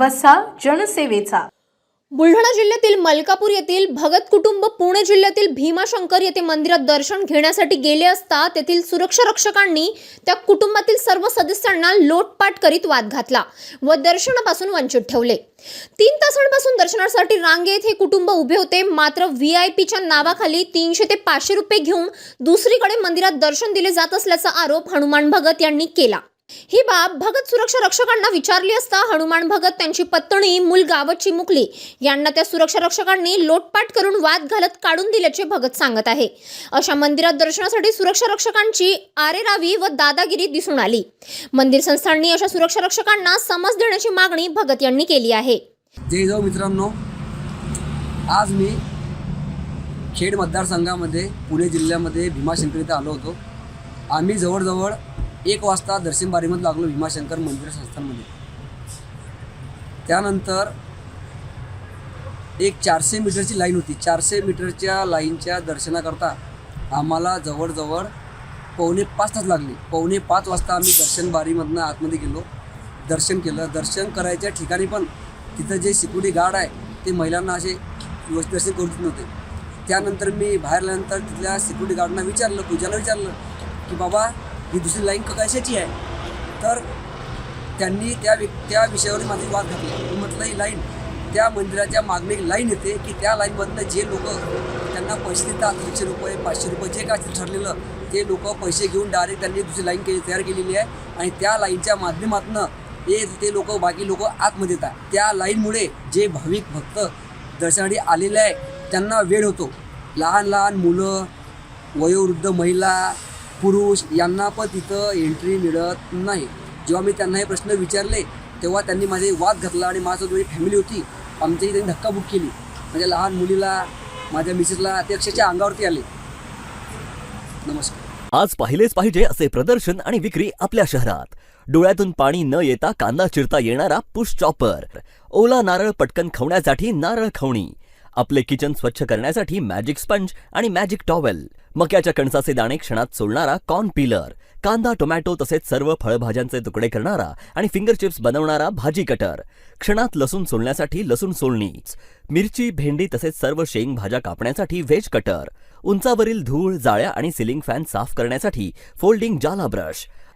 वसा जनसेवेचा. बुलढाणा जिल्ह्यातील मलकापूर येथील भगत कुटुंब पुणे जिल्ह्यातील भीमाशंकर येथे मंदिरात दर्शन घेण्यासाठी गेले असता तेथील सुरक्षा रक्षकांनी त्या कुटुंबातील सर्व सदस्यांना लोटपाट करीत वाद घातला व दर्शनापासून वंचित ठेवले. तीन तासांपासून दर्शनासाठी रांगेत हे कुटुंब उभे होते. मात्र व्ही आय पीच्या नावाखाली तीनशे ते पाचशे रुपये घेऊन दुसरीकडे मंदिरात दर्शन दिले जात असल्याचा आरोप हनुमान भगत यांनी केला. ही बाब भगत सुरक्षा रक्षकांना विचारली असता हनुमान भगत त्यांची पत्नी मुलगा व चिमुकली यांना त्या सुरक्षा रक्षकांनी लोटपाट करून वाद घालत काढून दिल्याचे भगत सांगत आहे. अशा मंदिरात दर्शनासाठी सुरक्षा रक्षकांची आरेरावी व दादागिरी दिसून आली. मंदिर संस्थांनी अशा सुरक्षा रक्षकांना समज देण्याची मागणी भगत यांनी केली आहे. जय जाऊ मित्रांनो. आज मी खेड मतदारसंघामध्ये पुणे जिल्ह्यामध्ये भीमाशंकर इथं आलो होतो. आम्ही जवळजवळ एक वाजता दर्शनबारीमध्ये लागलो भीमाशंकर मंदिर संस्थानमध्ये. त्यानंतर एक चारशे मीटरची लाईन होती. चारशे मीटरच्या लाईनच्या दर्शनाकरता आम्हाला जवळजवळ पावणे पाच तास लागले. पावणे पाच वाजता आम्ही दर्शनबारीमधनं आतमध्ये गेलो. दर्शन केलं. दर्शन करायच्या ठिकाणी पण तिथं जे सिक्युरिटी गार्ड आहे ते महिलांना असे व्यवस्थित दर्शन करू देत नव्हते. त्यानंतर मी बाहेर आल्यानंतर तिथल्या सिक्युरिटी गार्डना विचारलं पूजाला विचारलं की बाबा ही दुसरी लाईन कशाची आहे. तर त्यांनी त्या व्यक् त्या विषयावर माझी वाद घातला. मी म्हटलं ही लाईन त्या मंदिराच्या मागणी लाईन येते की त्या लाईनमधनं जे लोक त्यांना पैसे देतात दोनशे रुपये पाचशे रुपये जे काय ठरलेलं ते लोक पैसे घेऊन डायरेक्ट त्यांनी दुसरी लाईन केली तयार केलेली आहे आणि त्या लाईनच्या माध्यमातनं हे ते लोक बाकी लोक आतमध्ये येतात. त्या लाईनमुळे जे भाविक भक्त दर्शनासाठी आलेले आहे त्यांना वेळ होतो. लहान लहान मुलं वयोवृद्ध महिला पुरुष यांना पण तिथं एंट्री मिळत नाही. जेव्हा मी त्यांना हे प्रश्न विचारले तेव्हा त्यांनी माझे वाद घातला आणि माझं माझी फॅमिली होती आमच्या इथे त्यांनी धक्काबुक केली. माझ्या लहान मुलीला माझ्या मिसेसला ते अक्षरशः अंगावरती आले. नमस्कार. आज पाहिलेच पाहिजे असे प्रदर्शन आणि विक्री आपल्या शहरात. डोळ्यातून पाणी न येता कांदा चिरता येणारा पुश चॉपर ओला नारळ पटकन खवण्यासाठी नारळ खवणी. आपले किचन स्वच्छ करण्यासाठी मॅजिक स्पंज आणि मॅजिक टॉवेल मक्याच्या कणसाचे दाणे क्षणात सोलणारा कॉर्न पिलर कांदा टोमॅटो तसेच सर्व फळभाज्यांचे तुकडे करणारा आणि फिंगर चिप्स बनवणारा भाजी कटर क्षणात लसूण सोलण्यासाठी लसूण सोलणी मिरची भेंडी तसेच सर्व शेंग भाज्या कापण्यासाठी व्हेज कटर उंचावरील धूळ जाळ्या आणि सिलिंग फॅन साफ करण्यासाठी फोल्डिंग जाला ब्रश